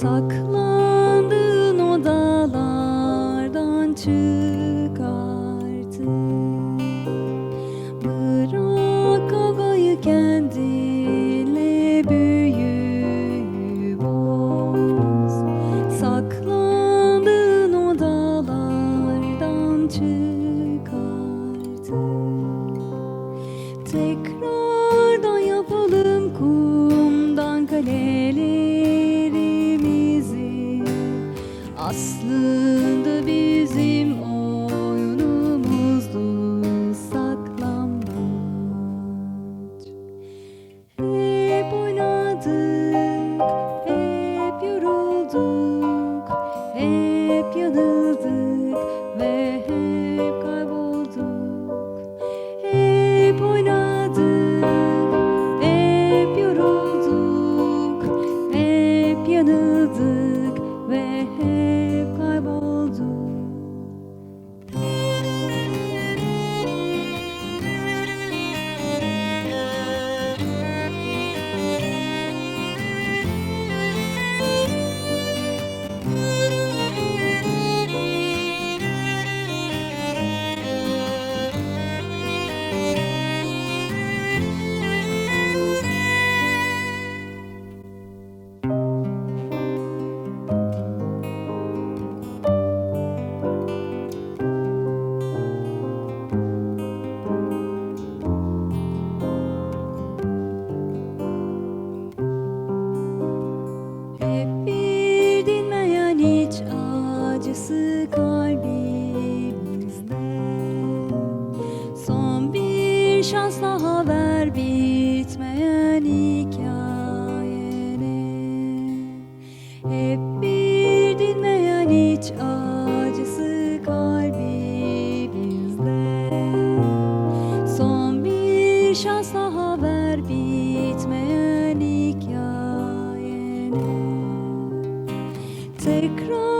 Saklandığın odalardan çık. şansla haber bitmeyen hikayene. Hep bir dinmeyen hiç acısı kalbi bizde. Son bir şansla haber bitmeyen hikayene. Tekrar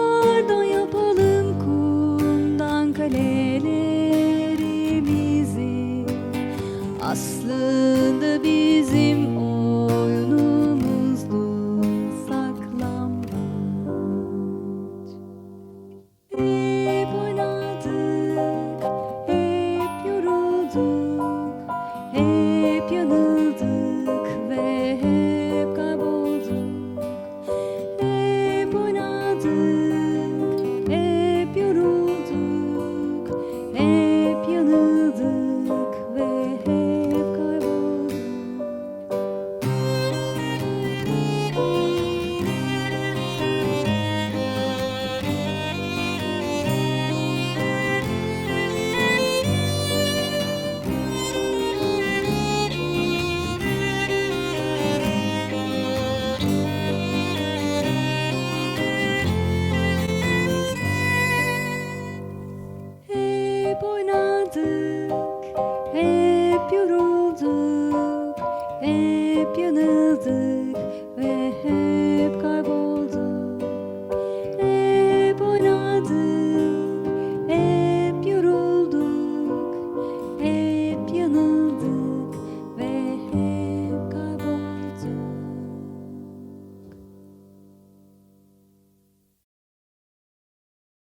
do. hep yanıldık ve hep